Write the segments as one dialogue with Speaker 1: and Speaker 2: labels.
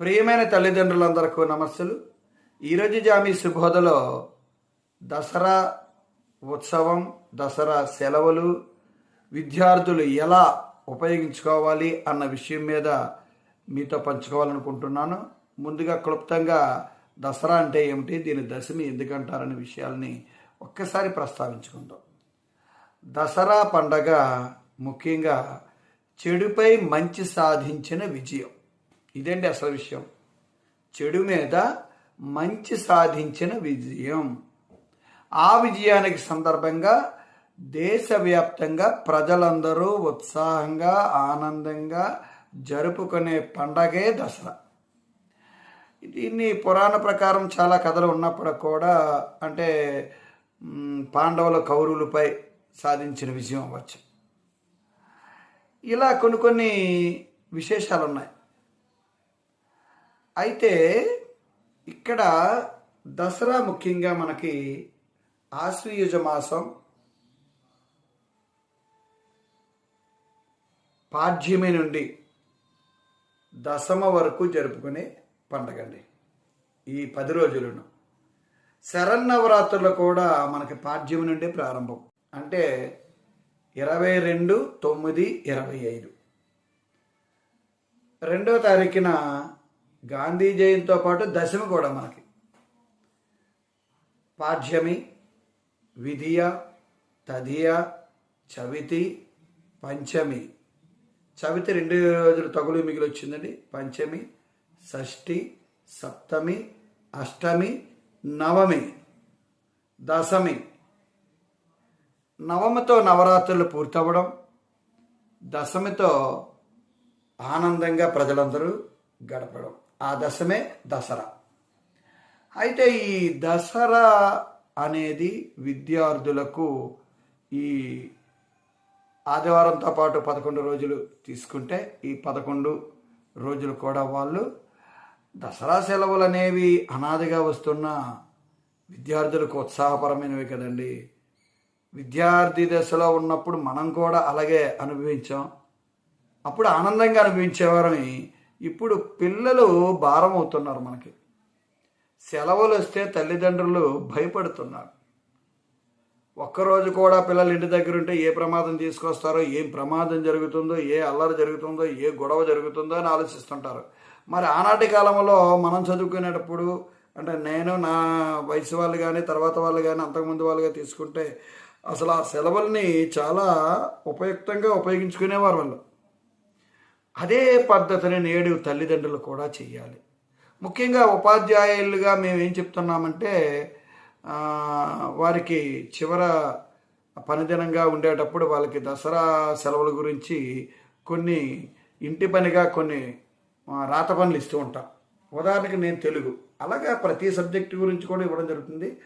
Speaker 1: ప్రియమైన తల్లిదండ్రులందరికీ నమస్సులు. ఈరోజు జామి శుభోదలో దసరా ఉత్సవం దసరా సెలవులు విద్యార్థులు ఎలా ఉపయోగించుకోవాలి అన్న విషయం మీద మీతో పంచుకోవాలనుకుంటున్నాను. ముందుగా క్లుప్తంగా దసరా అంటే ఏమిటి దీని దశమి ఎందుకంటారనే విషయాల్ని ఒక్కసారి ప్రస్తావించుకుందాం. దసరా పండగ ముఖ్యంగా చెడుపై మంచి సాధించిన విజయం. ఇదండి అసలు విషయం. చెడు మీద మంచి సాధించిన విజయం. ఆ విజయానికి సందర్భంగా దేశవ్యాప్తంగా ప్రజలందరూ ఉత్సాహంగా ఆనందంగా జరుపుకునే పండగే దసరా. దీన్ని పురాణ ప్రకారం చాలా కథలు ఉన్నప్పుడు కూడా అంటే పాండవుల కౌరవులపై సాధించిన విజయం అవ్వచ్చు. ఇలా కొన్ని కొన్ని విశేషాలు ఉన్నాయి అయితే ఇక్కడ దసరా ముఖ్యంగా మనకి ఆశ్వయుజ మాసం పాడ్యమి నుండి దశమ వరకు జరుపుకునే పండగ అండి. ఈ పది రోజులను. శరన్నవరాత్రులు కూడా మనకి పాడ్యమి నుండి ప్రారంభం. అంటే ఇరవై రెండు తొమ్మిది ఇరవై ఐదు. రెండో తారీఖున గాంధీ జయంతితో పాటు దశమి కూడా మనకి. పాఠ్యమి విధియ తదియ చవితి పంచమి. చవితి రెండు రోజులు తగులు మిగిలి వచ్చిందండి పంచమి షష్ఠి సప్తమి అష్టమి నవమి. దశమి. నవమితో నవరాత్రులు పూర్తవ్వడం దశమితో ఆనందంగా ప్రజలందరూ గడపడం. ఆ దశమే దసరా. అయితే ఈ దసరా అనేది విద్యార్థులకు ఈ ఆదివారంతో పాటు పదకొండు రోజులు తీసుకుంటే ఈ పదకొండు రోజులు కూడా వాళ్ళు దసరా సెలవులు అనేవి అనాదిగా వస్తున్న విద్యార్థులకు ఉత్సాహపరమైనవి కదండి. విద్యార్థి దశలో ఉన్నప్పుడు మనం కూడా అలాగే అనుభవించాం. అప్పుడు ఆనందంగా అనుభవించేవారని ఇప్పుడు పిల్లలు భారం అవుతున్నారు మనకి. సెలవులు వస్తే తల్లిదండ్రులు భయపడుతున్నారు. ఒక్కరోజు కూడా పిల్లలు ఇంటి దగ్గర ఉంటే ఏ ప్రమాదం తీసుకొస్తారో ఏం ప్రమాదం జరుగుతుందో ఏ అల్లరి జరుగుతుందో ఏ గొడవ జరుగుతుందో అని ఆలోచిస్తుంటారు. మరి ఆనాటి కాలంలో మనం చదువుకునేటప్పుడు అంటే నేను నా వయసు వాళ్ళు కానీ తర్వాత వాళ్ళు కానీ అంతకుముందు వాళ్ళుగా తీసుకుంటే అసలు ఆ సెలవుల్ని చాలా ఉపయుక్తంగా ఉపయోగించుకునేవారు వాళ్ళు. అదే పద్ధతిని నేడు తల్లిదండ్రులు కూడా చేయాలి ముఖ్యంగా ఉపాధ్యాయులుగా మేము ఏం చెప్తున్నామంటే వారికి చివర పనిదినంగా ఉండేటప్పుడు వాళ్ళకి దసరా సెలవుల గురించి కొన్ని ఇంటి పనిగా కొన్ని రాత పనులు ఇస్తూ ఉంటాం. ఉదాహరణకి నేను తెలుగు. అలాగా ప్రతి సబ్జెక్ట్ గురించి కూడా ఇవ్వడం జరుగుతుంది.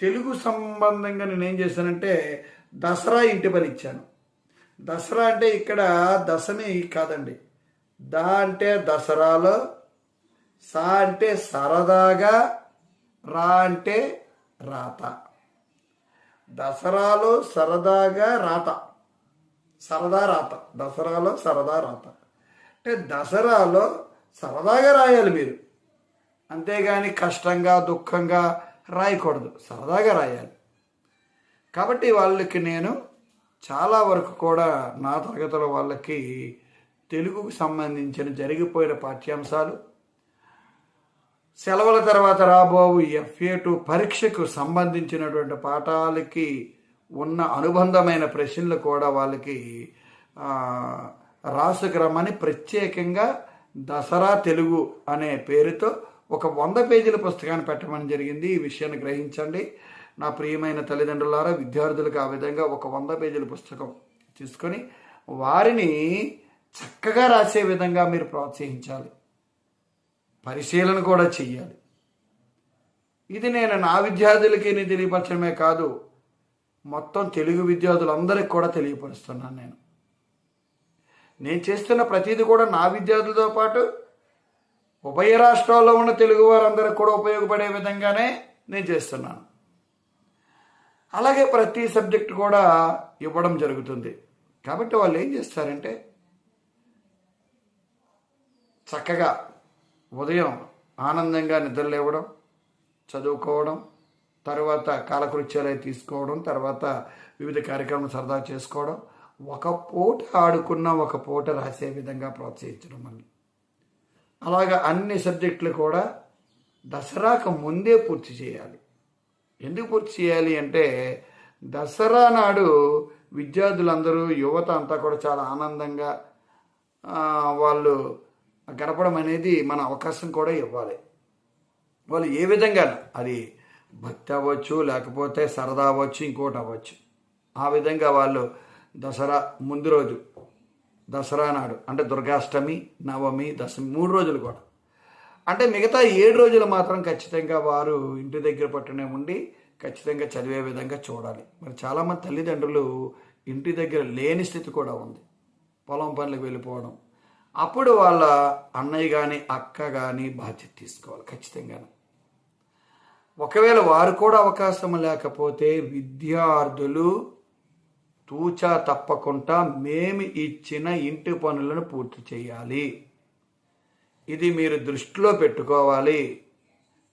Speaker 1: తెలుగు సంబంధంగా నేను ఏం చేశానంటే దసరా ఇంటి పని ఇచ్చాను. దసరా అంటే ఇక్కడ దశమి కాదండి. ద అంటే దసరాలో సా అంటే సరదాగా రా అంటే రాత. దసరాలో సరదాగా రాత. సరదా రాత. దసరాలో సరదా రాత. అంటే దసరాలో సరదాగా రాయాలి మీరు. అంతేగాని కష్టంగా దుఃఖంగా రాయకూడదు. సరదాగా రాయాలి. కాబట్టి వాళ్ళకి నేను చాలా వరకు కూడా నా తరగతుల వాళ్ళకి తెలుగుకు సంబంధించిన జరిగిపోయిన పాఠ్యాంశాలు. సెలవుల తర్వాత రాబోవు ఎఫ్ఏ టు పరీక్షకు సంబంధించినటువంటి పాఠాలకి ఉన్న అనుబంధమైన ప్రశ్నలు కూడా వాళ్ళకి ఆ, రాసుకురమ్మని ప్రత్యేకంగా దసరా తెలుగు అనే పేరుతో ఒక వంద పేజీల పుస్తకాన్ని పెట్టమని జరిగింది. ఈ విషయాన్ని గ్రహించండి. నా ప్రియమైన తల్లిదండ్రులారా విద్యార్థులకు ఆ విధంగా ఒక వంద పేజీల పుస్తకం తీసుకొని వారిని చక్కగా రాసే విధంగా మీరు ప్రోత్సహించాలి. పరిశీలన కూడా చెయ్యాలి. ఇది నేను నా విద్యార్థులకి నేను తెలియపరచడమే కాదు మొత్తం తెలుగు విద్యార్థులందరికీ కూడా తెలియపరుస్తున్నాను నేను. నేను చేస్తున్న ప్రతిదీ కూడా నా విద్యార్థులతో పాటు ఉభయ రాష్ట్రాల్లో ఉన్న తెలుగు వారందరికి కూడా ఉపయోగపడే విధంగానే నేను చేస్తున్నాను. అలాగే ప్రతి సబ్జెక్ట్ కూడా ఇవ్వడం జరుగుతుంది. కాబట్టి వాళ్ళు ఏం చేస్తారంటే చక్కగా ఉదయం ఆనందంగా నిద్రలేవడం చదువుకోవడం తర్వాత కాలకృత్యాలు అవి తీసుకోవడం తర్వాత వివిధ కార్యక్రమాలు సరదా చేసుకోవడం ఒక పూట ఆడుకున్న ఒక పూట రాసే విధంగా ప్రోత్సహించడం అని అలాగా అన్ని సబ్జెక్టులు కూడా దసరాకు ముందే పూర్తి చేయాలి. ఎందుకు పూర్తి చేయాలి అంటే దసరా నాడు విద్యార్థులందరూ యువత అంతా కూడా చాలా ఆనందంగా వాళ్ళు గడపడం అనేది మన అవకాశం కూడా ఇవ్వాలి. వాళ్ళు ఏ విధంగా అది భక్తి అవ్వచ్చు లేకపోతే సరదా అవ్వచ్చు ఇంకోటి అవ్వచ్చు. ఆ విధంగా వాళ్ళు దసరా ముందు రోజు దసరా నాడు అంటే దుర్గాష్టమి నవమి దశమి మూడు రోజులు కూడా. అంటే మిగతా ఏడు రోజులు మాత్రం ఖచ్చితంగా వారు ఇంటి దగ్గర పట్టునే ఉండి ఖచ్చితంగా చదివే విధంగా చూడాలి. మరి చాలామంది తల్లిదండ్రులు ఇంటి దగ్గర లేని స్థితి కూడా ఉంది. పొలం పనులకు వెళ్ళిపోవడం అప్పుడు వాళ్ళ అన్నయ్య కానీ అక్క కానీ బాధ్యత తీసుకోవాలి ఖచ్చితంగా ఒకవేళ వారు కూడా అవకాశం లేకపోతే విద్యార్థులు తూచా తప్పకుండా మేము ఇచ్చిన ఇంటి పనులను పూర్తి చేయాలి. ఇది మీరు దృష్టిలో పెట్టుకోవాలి.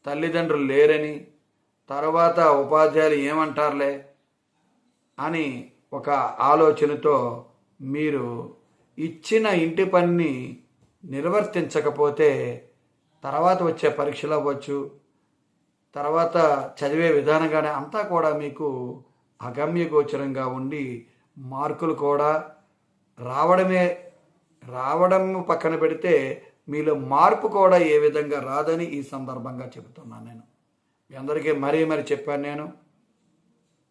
Speaker 1: తల్లిదండ్రులు లేరని తర్వాత ఉపాధ్యాయులు ఏమంటారులే అని ఒక ఆలోచనతో మీరు ఇచ్చిన ఇంటి పనిని నిర్వర్తించకపోతే తర్వాత వచ్చే పరీక్షలు అవ్వచ్చు తర్వాత చదివే విధానంగానే అంతా కూడా మీకు అగమ్య గోచరంగా ఉండి మార్కులు కూడా రావడమే రావడం పక్కన పెడితే మీలో మార్పు కూడా ఏ విధంగా రాదని ఈ సందర్భంగా చెబుతున్నాను నేను. మీ అందరికీ మరీ మరీ చెప్పాను నేను.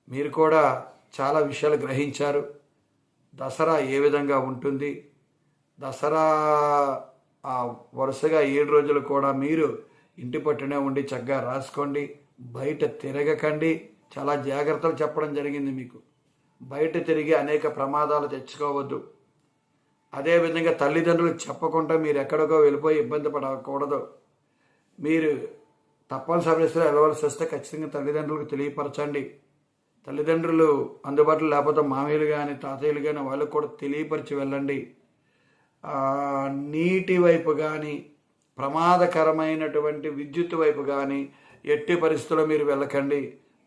Speaker 1: మీరు కూడా చాలా విషయాలు గ్రహించారు. దసరా ఏ విధంగా ఉంటుంది? దసరా వరుసగా ఏడు రోజులు కూడా మీరు ఇంటి పట్టునే ఉండి చక్కగా రాసుకోండి. బయట తిరగకండి. చాలా జాగ్రత్తలు చెప్పడం జరిగింది మీకు. బయట తిరిగి అనేక ప్రమాదాలు తెచ్చుకోవద్దు. అదేవిధంగా తల్లిదండ్రులు చెప్పకుండా మీరు ఎక్కడికో వెళ్ళిపోయి ఇబ్బంది పడకూడదు. మీరు తప్పనిసరి పరిస్థితుల్లో వెళ్ళవలసి వస్తే ఖచ్చితంగా తల్లిదండ్రులకు తెలియపరచండి. తల్లిదండ్రులు అందుబాటులో లేకపోతే మామయ్యలు కానీ తాతయ్యలు కానీ వాళ్ళకు కూడా తెలియపరిచి వెళ్ళండి. నీటి వైపు కానీ ప్రమాదకరమైనటువంటి విద్యుత్ వైపు కానీ ఎట్టి పరిస్థితుల్లో మీరు వెళ్ళకండి.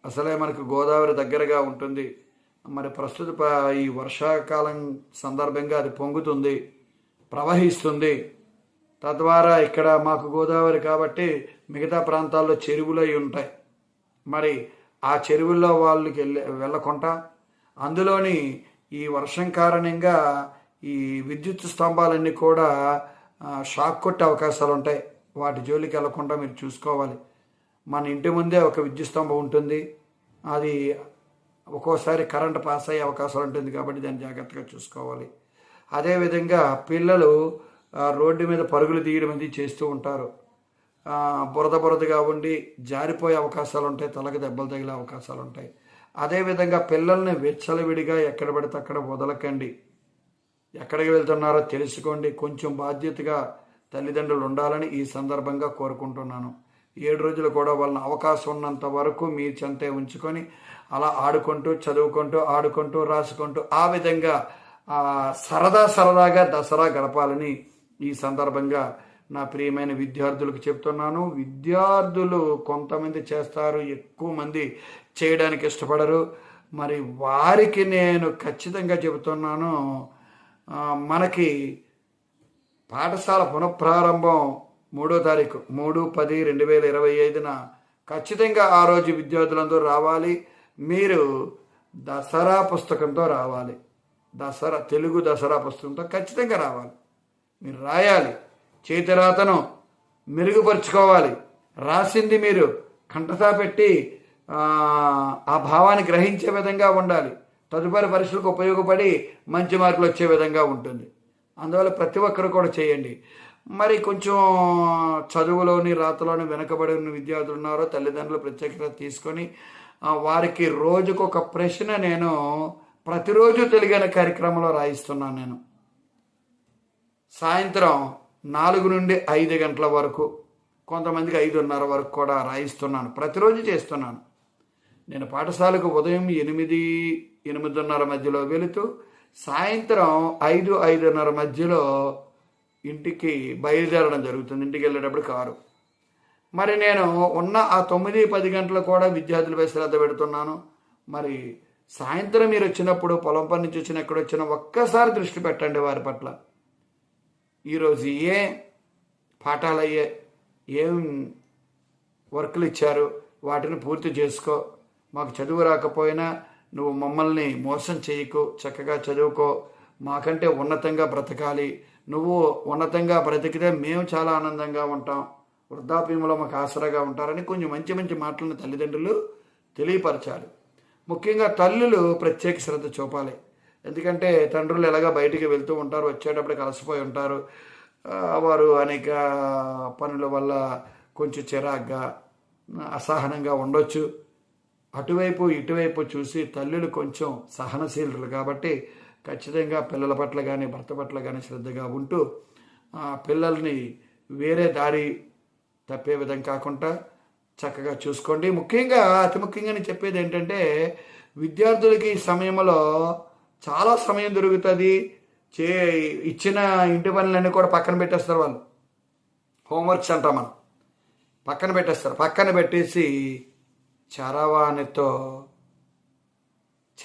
Speaker 1: అసలే మనకు గోదావరి దగ్గరగా ఉంటుంది. మరి ప్రస్తుత ఈ వర్షాకాలం సందర్భంగా అది పొంగుతుంది ప్రవహిస్తుంది. తద్వారా ఇక్కడ మాకు గోదావరి కాబట్టి మిగతా ప్రాంతాల్లో చెరువులు అయి ఉంటాయి. మరి ఆ చెరువుల్లో వాళ్ళకి వెళ్ళ వెళ్ళకుండా అందులోని ఈ వర్షం కారణంగా ఈ విద్యుత్ స్తంభాలన్నీ కూడా షాక్ కొట్టే అవకాశాలు ఉంటాయి. వాటి జోలికి వెళ్ళకుండా మీరు చూసుకోవాలి. మన ఇంటి ముందే ఒక విద్యుత్ స్తంభం ఉంటుంది. అది ఒక్కోసారి కరెంట్ పాస్ అయ్యే అవకాశాలు ఉంటుంది కాబట్టి దాన్ని జాగ్రత్తగా చూసుకోవాలి. అదేవిధంగా పిల్లలు రోడ్డు మీద పరుగులు తీయడం అనేది చేస్తూ ఉంటారు. బురద బురదగా ఉండి జారిపోయే అవకాశాలు ఉంటాయి తలకు దెబ్బలు తగిలే అవకాశాలు ఉంటాయి అదేవిధంగా పిల్లల్ని వెచ్చలవిడిగా ఎక్కడ పడితే అక్కడ వదలకండి. ఎక్కడికి వెళ్తున్నారో తెలుసుకోండి. కొంచెం బాధ్యతగా తల్లిదండ్రులు ఉండాలని ఈ సందర్భంగా కోరుకుంటున్నాను. ఏడు రోజులు కూడా వాళ్ళని అవకాశం ఉన్నంత వరకు మీ చెంతే ఉంచుకొని అలా ఆడుకుంటూ చదువుకుంటూ ఆడుకుంటూ రాసుకుంటూ ఆ విధంగా సరదా సరదాగా దసరా గడపాలని ఈ సందర్భంగా నా ప్రియమైన విద్యార్థులకు చెప్తున్నాను విద్యార్థులు కొంతమంది చేస్తారు ఎక్కువ మంది చేయడానికి ఇష్టపడరు. మరి వారికి నేను ఖచ్చితంగా చెబుతున్నాను మనకి పాఠశాల పునఃప్రారంభం మూడో తారీఖు మూడు పది రెండు వేల ఇరవై ఐదున ఖచ్చితంగా ఆ రోజు విద్యార్థులందరూ రావాలి. మీరు దసరా పుస్తకంతో రావాలి. దసరా తెలుగు దసరా పుస్తకంతో ఖచ్చితంగా రావాలి. మీరు రాయాలి. చేతిరాతను మెరుగుపరుచుకోవాలి. రాసింది మీరు కంటతా పెట్టి ఆ, భావాన్ని గ్రహించే విధంగా ఉండాలి. తదుపరి పరీక్షలకు ఉపయోగపడి మంచి మార్కులు వచ్చే విధంగా ఉంటుంది. అందువల్ల ప్రతి ఒక్కరు కూడా చేయండి. మరి కొంచెం చదువులోని రాతలోని వెనకబడి ఉన్న విద్యార్థులు ఉన్నారో తల్లిదండ్రులు ప్రత్యేకత తీసుకొని వారికి రోజుకు ఒక ప్రశ్న నేను ప్రతిరోజు తెలియని కార్యక్రమంలో రాయిస్తున్నాను నేను. సాయంత్రం నాలుగు నుండి ఐదు గంటల వరకు కొంతమందికి ఐదున్నర వరకు కూడా రాయిస్తున్నాను. ప్రతిరోజు చేస్తున్నాను. నేను పాఠశాలకు ఉదయం ఎనిమిది ఎనిమిదిన్నర మధ్యలో వెళుతూ సాయంత్రం ఐదు ఐదున్నర మధ్యలో ఇంటికి బయలుదేరడం జరుగుతుంది. ఇంటికి వెళ్ళేటప్పుడు కారు. మరి నేను ఉన్న ఆ తొమ్మిది పది గంటలు కూడా విద్యార్థులపై శ్రద్ధ పెడుతున్నాను. మరి సాయంత్రం మీరు వచ్చినప్పుడు పొలం పని నుంచి వచ్చిన ఎక్కడొచ్చినా ఒక్కసారి దృష్టి పెట్టండి వారి పట్ల. ఈరోజు ఏ పాఠాలు అయ్యే ఏం వర్కులు ఇచ్చారు వాటిని పూర్తి చేసుకో. మాకు చదువు రాకపోయినా నువ్వు మమ్మల్ని మోసం చేయకు చక్కగా చదువుకో. మాకంటే ఉన్నతంగా బ్రతకాలి. నువ్వు ఉన్నతంగా బ్రతికితే మేము చాలా ఆనందంగా ఉంటాం. వృద్ధాప్యంలో మాకు ఆసరాగా ఉంటారని కొంచెం మంచి మంచి మాటలను తల్లిదండ్రులు తెలియపరచాలి ముఖ్యంగా తల్లులు ప్రత్యేక శ్రద్ధ చూపాలి. ఎందుకంటే తండ్రులు ఎలాగా బయటికి వెళ్తూ ఉంటారు వచ్చేటప్పుడు కలిసిపోయి ఉంటారు. వారు అనేక పనుల వల్ల కొంచెం చిరాగ్గా అసహనంగా ఉండొచ్చు. అటువైపు ఇటువైపు చూసి తల్లులు కొంచెం సహనశీలులు కాబట్టి ఖచ్చితంగా పిల్లల పట్ల కానీ భర్త పట్ల కానీ శ్రద్ధగా ఉంటూ పిల్లల్ని వేరే దారి తప్పే విధం కాకుండా చక్కగా చూసుకోండి. ముఖ్యంగా అతి ముఖ్యంగా నేను చెప్పేది ఏంటంటే విద్యార్థులకి ఈ సమయంలో చాలా సమయం దొరుకుతుంది. చే ఇచ్చిన ఇంటి పనులన్నీ కూడా పక్కన పెట్టేస్తారు వాళ్ళు. హోంవర్క్స్ అంటాం మనం. పక్కన పెట్టేస్తారు. పక్కన పెట్టేసి చరవాణితో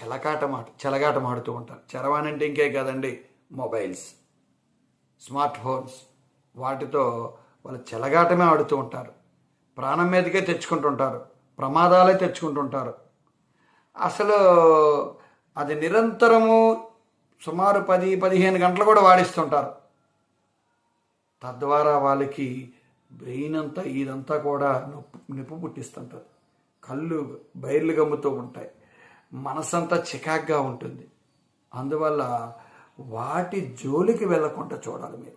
Speaker 1: చెలకాటం ఆట చెలగాటం ఆడుతూ ఉంటారు. చరవాణి అంటే ఇంకే కదండి మొబైల్స్ స్మార్ట్ ఫోన్స్. వాటితో వాళ్ళు చెలగాటమే ఆడుతూ ఉంటారు. ప్రాణం మీదకే తెచ్చుకుంటుంటారు. ప్రమాదాలే తెచ్చుకుంటుంటారు. అసలు అది నిరంతరము సుమారు పది పదిహేను గంటలు కూడా వాడిస్తుంటారు. తద్వారా వాళ్ళకి బ్రెయిన్ అంతా ఇదంతా కూడా నొప్పు నిప్పు పుట్టిస్తుంటుంది. కళ్ళు బయర్లు గమ్ముతూ ఉంటాయి. మనసంతా చికాగ్గా ఉంటుంది. అందువల్ల వాటి జోలికి వెళ్ళకుండా చూడాలి మీరు.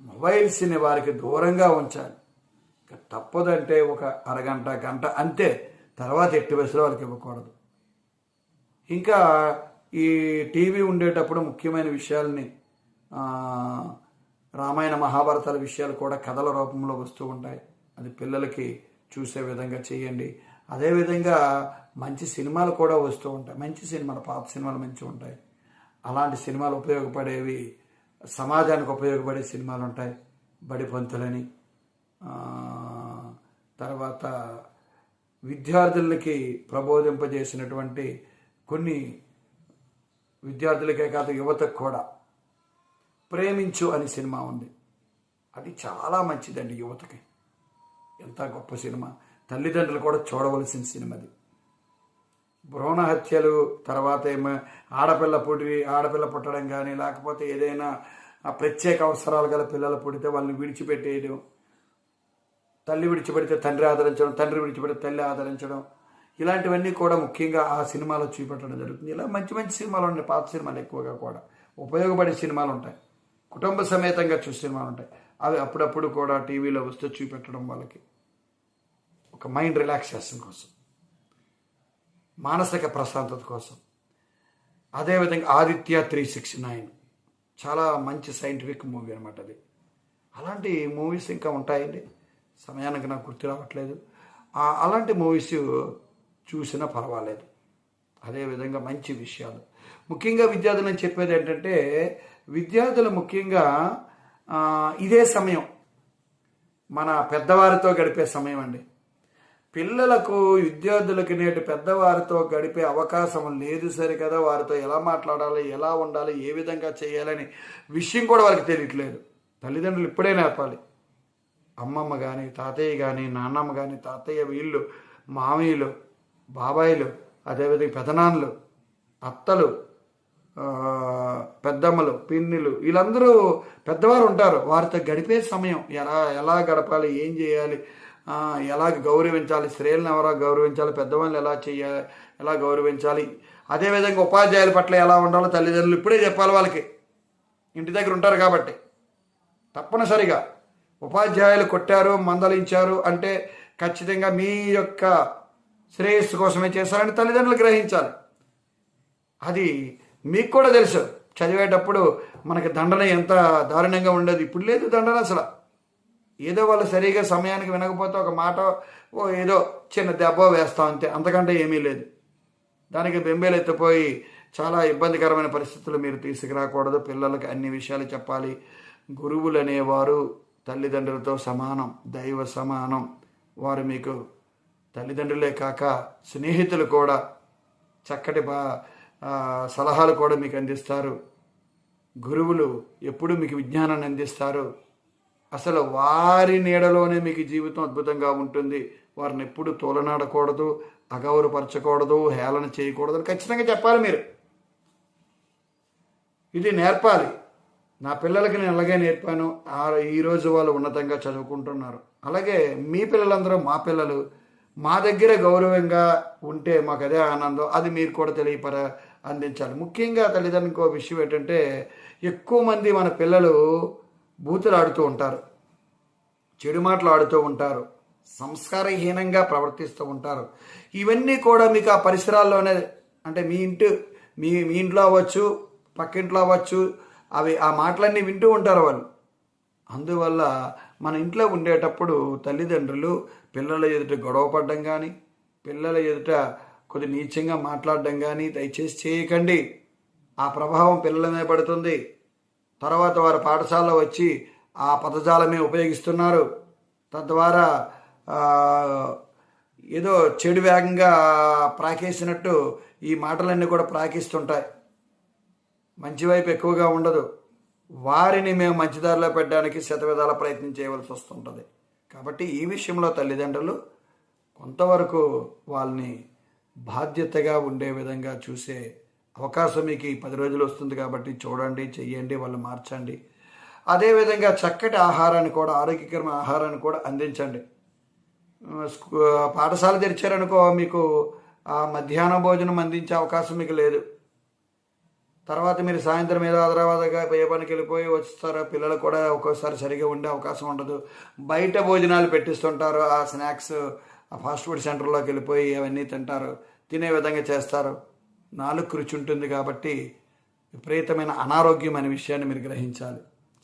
Speaker 1: మొబైల్స్ని వారికి దూరంగా ఉంచాలి. తప్పదంటే ఒక అరగంట గంట అంతే. తర్వాత ఎట్టి వయసులో వాళ్ళకి ఇవ్వకూడదు. ఇంకా ఈ టీవీ ఉండేటప్పుడు ముఖ్యమైన విషయాల్ని రామాయణ మహాభారతాల విషయాలు కూడా కథల రూపంలో వస్తూ ఉంటాయి. అది పిల్లలకి చూసే విధంగా చేయండి. అదేవిధంగా మంచి సినిమాలు కూడా వస్తూ ఉంటాయి. మంచి సినిమాలు పాత సినిమాలు మంచి ఉంటాయి. అలాంటి సినిమాలు ఉపయోగపడేవి సమాజానికి ఉపయోగపడే సినిమాలు ఉంటాయి. బడిపంతులని తర్వాత విద్యార్థులకి ప్రబోధింపజేసినటువంటి కొన్ని విద్యార్థులకే కాదు యువతకు కూడా. ప్రేమించు అని సినిమా ఉంది. అది చాలా మంచిదండి యువతకి. ఎంత గొప్ప సినిమా. తల్లిదండ్రులు కూడా చూడవలసిన సినిమా అది. భ్రూణ హత్యలు తర్వాత ఏమో ఆడపిల్ల పుట్టి ఆడపిల్ల పుట్టడం కానీ లేకపోతే ఏదైనా ప్రత్యేక అవసరాలు గల పిల్లలు పుడితే వాళ్ళని విడిచిపెట్టేయడం తల్లి విడిచిపెడితే తండ్రి ఆదరించడం తండ్రి విడిచిపెడితే తల్లి ఆదరించడం ఇలాంటివన్నీ కూడా ముఖ్యంగా ఆ సినిమాలో చూపెట్టడం జరుగుతుంది. ఇలా మంచి మంచి సినిమాలు ఉన్నాయి. పాత సినిమాలు ఎక్కువగా కూడా. ఉపయోగపడే సినిమాలు ఉంటాయి. కుటుంబ సమేతంగా చూసే సినిమాలు ఉంటాయి. అవి అప్పుడప్పుడు కూడా టీవీలో వస్తే చూపెట్టడం వాళ్ళకి ఒక మైండ్ రిలాక్సేషన్ కోసం మానసిక ప్రశాంతత కోసం. అదేవిధంగా ఆదిత్య త్రీ సిక్స్ నైన్. చాలా మంచి సైంటిఫిక్ మూవీ అనమాట అది. అలాంటి మూవీస్ ఇంకా ఉంటాయండి. సమయానికి నాకు గుర్తు రావట్లేదు. అలాంటి మూవీస్ చూసినా పర్వాలేదు. అదేవిధంగా మంచి విషయాలు. ముఖ్యంగా విద్యార్థులను చెప్పేది ఏంటంటే విద్యార్థులు ముఖ్యంగా ఇదే సమయం. మన పెద్దవారితో గడిపే సమయం అండి. పిల్లలకు విద్యార్థులకి నేటి పెద్దవారితో గడిపే అవకాశం లేదు సరే కదా వారితో ఎలా మాట్లాడాలి ఎలా ఉండాలి ఏ విధంగా చేయాలని విషయం కూడా వాళ్ళకి తెలియట్లేదు. తల్లిదండ్రులు ఇప్పుడే నేర్పాలి. అమ్మమ్మ కానీ తాతయ్య కానీ నాన్నమ్మ కానీ తాతయ్య వీళ్ళు మామయ్యలు బాబాయిలు అదేవిధంగా పెదనాన్నలు అత్తలు పెద్దమ్మలు పిన్నిలు వీళ్ళందరూ పెద్దవారు ఉంటారు. వారితో గడిపే సమయం ఎలా ఎలా గడపాలి ఏం చేయాలి ఎలా గౌరవించాలి స్త్రీలను ఎవరా గౌరవించాలి పెద్దవాళ్ళు ఎలా చేయాలి ఎలా గౌరవించాలి అదేవిధంగా ఉపాధ్యాయుల పట్ల ఎలా ఉండాలో తల్లిదండ్రులు ఇప్పుడే చెప్పాలి వాళ్ళకి. ఇంటి దగ్గర ఉంటారు కాబట్టి. తప్పనిసరిగా ఉపాధ్యాయులు కొట్టారు మందలించారు అంటే ఖచ్చితంగా మీ యొక్క శ్రేయస్సు కోసమే చేశారని తల్లిదండ్రులు గ్రహించాలి. అది మీకు కూడా తెలుసు. చదివేటప్పుడు మనకి దండన ఎంత దారుణంగా ఉండేది. ఇప్పుడు లేదు దండన అసలు. ఏదో వాళ్ళు సరిగా సమయానికి వినకపోతే ఒక మాట ఓ ఏదో చిన్న దెబ్బ వేస్తాం అంతే అంతకంటే ఏమీ లేదు. దానికి బెంబేలు ఎత్తిపోయి చాలా ఇబ్బందికరమైన పరిస్థితులు మీరు తీసుకురాకూడదు. పిల్లలకి అన్ని విషయాలు చెప్పాలి. గురువులు అనేవారు తల్లిదండ్రులతో సమానం దైవ సమానం. వారు మీకు తల్లిదండ్రులే కాక స్నేహితులు కూడా చక్కటి బా సలహాలు కూడా మీకు అందిస్తారు. గురువులు ఎప్పుడు మీకు విజ్ఞానాన్ని అందిస్తారు. అసలు వారి నీడలోనే మీకు జీవితం అద్భుతంగా ఉంటుంది. వారిని ఎప్పుడు తోలనాడకూడదు అగౌరపరచకూడదు హేళన చేయకూడదు అని ఖచ్చితంగా చెప్పాలి మీరు. ఇది నేర్పాలి. నా పిల్లలకి నేను అలాగే నేర్పాను. ఆ ఈరోజు వాళ్ళు ఉన్నతంగా చదువుకుంటున్నారు. అలాగే మీ పిల్లలందరూ మా పిల్లలు మా దగ్గర గౌరవంగా ఉంటే మాకు అదే ఆనందం. అది మీరు కూడా తెలియపర అందించాలి. ముఖ్యంగా తల్లిదండ్రులకు ఒక విషయం ఏంటంటే ఎక్కువ మంది మన పిల్లలు బూతులు ఆడుతూ ఉంటారు. చెడు మాటలు ఆడుతూ ఉంటారు. సంస్కారహీనంగా ప్రవర్తిస్తూ ఉంటారు. ఇవన్నీ కూడా మీకు ఆ పరిసరాల్లోనే అంటే మీ ఇంటి మీ మీ ఇంట్లో అవ్వచ్చు పక్కింట్లో అవ్వచ్చు అవి ఆ మాటలన్నీ వింటూ ఉంటారు వాళ్ళు. అందువల్ల మన ఇంట్లో ఉండేటప్పుడు తల్లిదండ్రులు పిల్లల ఎదుట గొడవపడడం కానీ పిల్లల ఎదుట కొద్ది నీచంగా మాట్లాడడం కానీ దయచేసి చేయకండి. ఆ ప్రభావం పిల్లల మీద పడుతుంది. తర్వాత వారు పాఠశాలలో వచ్చి ఆ పదజాలమే ఉపయోగిస్తున్నారు. తద్వారా ఏదో చెడు వేగంగా ప్రాకేసినట్టు ఈ మాటలన్నీ కూడా ప్రాకిస్తుంటాయి. మంచి వైపు ఎక్కువగా ఉండదు. వారిని మేము మంచిదారిలో పెట్టడానికి శతవిధాల ప్రయత్నం చేయవలసి వస్తుంటుంది. కాబట్టి ఈ విషయంలో తల్లిదండ్రులు కొంతవరకు వాళ్ళని బాధ్యతగా ఉండే విధంగా చూసే అవకాశం మీకు ఈ పది రోజులు వస్తుంది కాబట్టి చూడండి చెయ్యండి వాళ్ళు మార్చండి. అదేవిధంగా చక్కటి ఆహారాన్ని కూడా ఆరోగ్యకరమైన ఆహారాన్ని కూడా అందించండి. స్కూ- పాఠశాల తెరిచారనుకో మీకు మధ్యాహ్న భోజనం అందించే అవకాశం మీకు లేదు. తర్వాత మీరు సాయంత్రం ఏదో హైదరాబాద్గా ఏ పనికి వెళ్ళిపోయి వస్తారు పిల్లలు కూడా ఒక్కోసారి సరిగా ఉండే అవకాశం ఉండదు. బయట భోజనాలు పెట్టిస్తుంటారు ఆ స్నాక్స్ ఆ ఫాస్ట్ ఫుడ్ సెంటర్లోకి వెళ్ళిపోయి అవన్నీ తింటారు తినే విధంగా చేస్తారు. నాలుగు రుచి ఉంటుంది కాబట్టి విపరీతమైన అనారోగ్యం అనే విషయాన్ని మీరు గ్రహించాలి.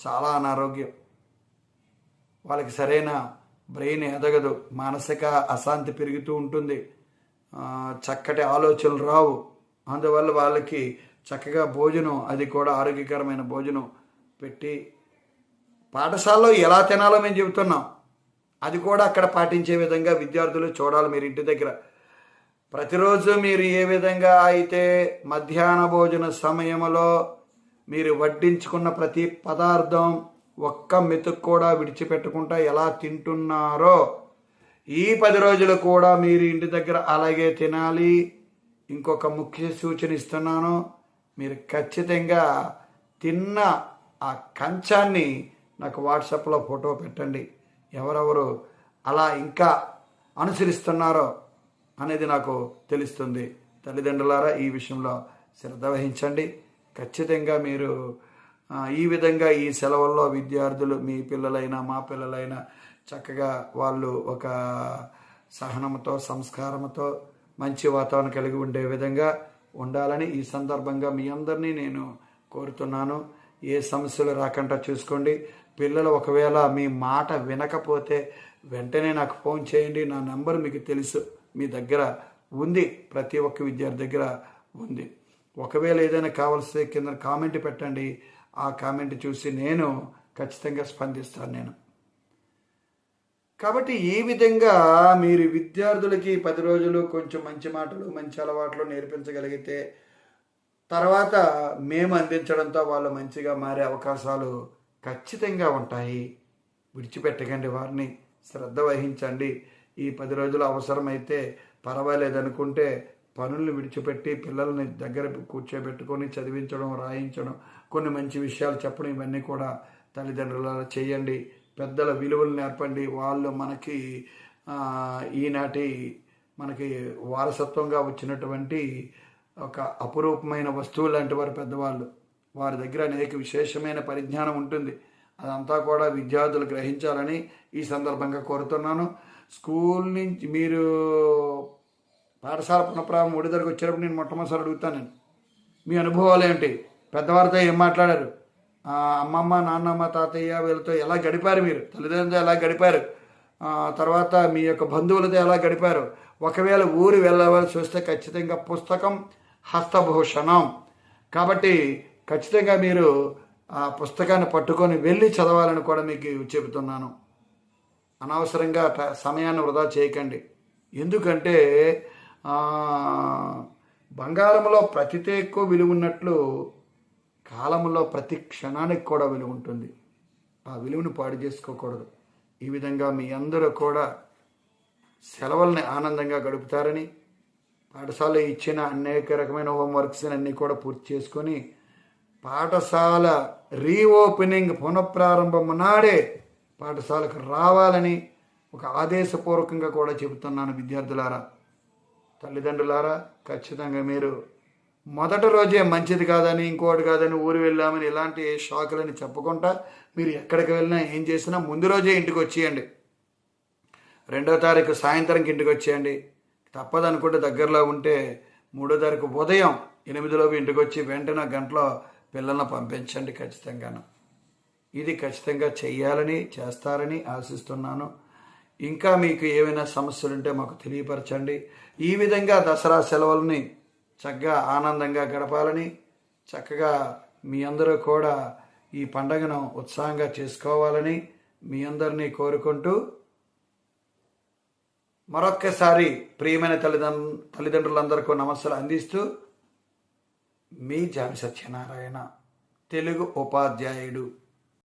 Speaker 1: చాలా అనారోగ్యం. వాళ్ళకి సరైన బ్రెయిన్ ఎదగదు మానసిక అశాంతి పెరుగుతూ ఉంటుంది. చక్కటి ఆలోచనలు రావు. అందువల్ల వాళ్ళకి చక్కగా భోజనం అది కూడా ఆరోగ్యకరమైన భోజనం పెట్టి పాఠశాలలో ఎలా తినాలో మేము చెబుతున్నాం. అది కూడా అక్కడ పాటించే విధంగా విద్యార్థులు చూడాలి మీరు ఇంటి దగ్గర. ప్రతిరోజు మీరు ఏ విధంగా అయితే మధ్యాహ్న భోజన సమయంలో మీరు వడ్డించుకున్న ప్రతి పదార్థం ఒక్క మెతుకు కూడా విడిచిపెట్టకుండా ఎలా తింటున్నారో ఈ పది రోజులు కూడా మీరు ఇంటి దగ్గర అలాగే తినాలి. ఇంకొక ముఖ్య సూచన ఇస్తున్నాను. మీరు ఖచ్చితంగా తిన్న ఆ కంచాన్ని నాకు వాట్సాప్లో ఫోటో పెట్టండి. ఎవరెవరు అలా ఇంకా అనుసరిస్తున్నారో అనేది నాకు తెలుస్తుంది. తల్లిదండ్రులారా ఈ విషయంలో శ్రద్ధ వహించండి. ఖచ్చితంగా మీరు ఈ విధంగా ఈ సెలవుల్లో విద్యార్థులు మీ పిల్లలైనా మా పిల్లలైనా చక్కగా వాళ్ళు ఒక సహనంతో సంస్కారంతో మంచి వాతావరణం కలిగి ఉండే విధంగా ఉండాలని ఈ సందర్భంగా మీ అందరినీ నేను కోరుతున్నాను. ఏ సమస్యలు రాకుండా చూసుకోండి. పిల్లలు ఒకవేళ మీ మాట వినకపోతే వెంటనే నాకు ఫోన్ చేయండి. నా నంబర్ మీకు తెలుసు. మీ దగ్గర ఉంది. ప్రతి ఒక్క విద్యార్థి దగ్గర ఉంది. ఒకవేళ ఏదైనా కావాల్సి కింద కామెంట్ పెట్టండి. ఆ కామెంట్ చూసి నేను ఖచ్చితంగా స్పందిస్తాను నేను. కాబట్టి ఈ విధంగా మీరు విద్యార్థులకి పది రోజులు కొంచెం మంచి మాటలు మంచి అలవాట్లు నేర్పించగలిగితే తర్వాత మేము అందించడంతో వాళ్ళు మంచిగా మారే అవకాశాలు ఖచ్చితంగా ఉంటాయి. విడిచిపెట్టకండి వారిని. శ్రద్ధ వహించండి. ఈ పది రోజులు అవసరమైతే పర్వాలేదు అనుకుంటే పనులను విడిచిపెట్టి పిల్లల్ని దగ్గర కూర్చోబెట్టుకొని చదివించడం రాయించడం కొన్ని మంచి విషయాలు చెప్పడం ఇవన్నీ కూడా తల్లిదండ్రుల చేయండి. పెద్దల విలువలు నేర్పండి. వాళ్ళు మనకి ఈనాటి మనకి వారసత్వంగా వచ్చినటువంటి ఒక అపురూపమైన వస్తువు లాంటి వారు పెద్దవాళ్ళు. వారి దగ్గర అనేక విశేషమైన పరిజ్ఞానం ఉంటుంది. అదంతా కూడా విద్యార్థులు గ్రహించాలని ఈ సందర్భంగా కోరుతున్నాను. స్కూల్ నుంచి మీరు పాఠశాల పునఃప్రారంభం ఒడిదరకు వచ్చేటప్పుడు నేను మొట్టమొదటిసారి అడుగుతాను. నేను మీ అనుభవాలు ఏంటి? పెద్దవారితో ఏం మాట్లాడారు? అమ్మమ్మ నాన్నమ్మ తాతయ్య వీళ్ళతో ఎలా గడిపారు మీరు? తల్లిదండ్రులతో ఎలా గడిపారు? తర్వాత మీ యొక్క బంధువులతో ఎలా గడిపారు? ఒకవేళ ఊరు వెళ్ళవలసి వస్తే ఖచ్చితంగా పుస్తకం హస్తభూషణం. కాబట్టి ఖచ్చితంగా మీరు ఆ పుస్తకాన్ని పట్టుకొని వెళ్ళి చదవాలని కూడా మీకు చెబుతున్నాను. అనవసరంగా సమయాన్ని వృధా చేయకండి. ఎందుకంటే బంగారంలో ప్రతితే ఎక్కువ విలువ ఉన్నట్లు కాలంలో ప్రతి క్షణానికి కూడా విలువ ఉంటుంది. ఆ విలువను పాడు చేసుకోకూడదు. ఈ విధంగా మీ అందరూ కూడా సెలవుల్ని ఆనందంగా గడుపుతారని పాఠశాల ఇచ్చిన అనేక రకమైన హోంవర్క్స్ అన్నీ కూడా పూర్తి చేసుకొని పాఠశాల రీఓపెనింగ్ పునఃప్రారంభం నాడే పాఠశాలకు రావాలని ఒక ఆదేశపూర్వకంగా కూడా చెబుతున్నాను విద్యార్థులారా. తల్లిదండ్రులారా ఖచ్చితంగా మీరు మొదటి రోజే మంచిది కాదని ఇంకోటి కాదని ఊరు వెళ్ళామని ఇలాంటి షాకులని చెప్పకుండా మీరు ఎక్కడికి వెళ్ళినా ఏం చేసినా ముందు రోజే ఇంటికి వచ్చేయండి. రెండో తారీఖు సాయంత్రంకి ఇంటికి వచ్చేయండి. తప్పదనుకుంటే దగ్గరలో ఉంటే మూడో తారీఖు ఉదయం ఎనిమిదిలోపు ఇంటికి వచ్చి వెంటనే గంటలో పిల్లల్ని పంపించండి ఖచ్చితంగాను. ఇది ఖచ్చితంగా చెయ్యాలని చేస్తారని ఆశిస్తున్నాను. ఇంకా మీకు ఏమైనా సమస్యలు ఉంటే మాకు తెలియపరచండి. ఈ విధంగా దసరా సెలవుల్ని చక్కగా ఆనందంగా గడపాలని చక్కగా మీ అందరూ కూడా ఈ పండగను ఉత్సాహంగా చేసుకోవాలని మీ అందరినీ కోరుకుంటూ మరొక్కసారి ప్రియమైన తల్లిదండ్రు తల్లిదండ్రులందరికీ నమస్సులు అందిస్తూ మీ జామి సత్యనారాయణ తెలుగు ఉపాధ్యాయుడు.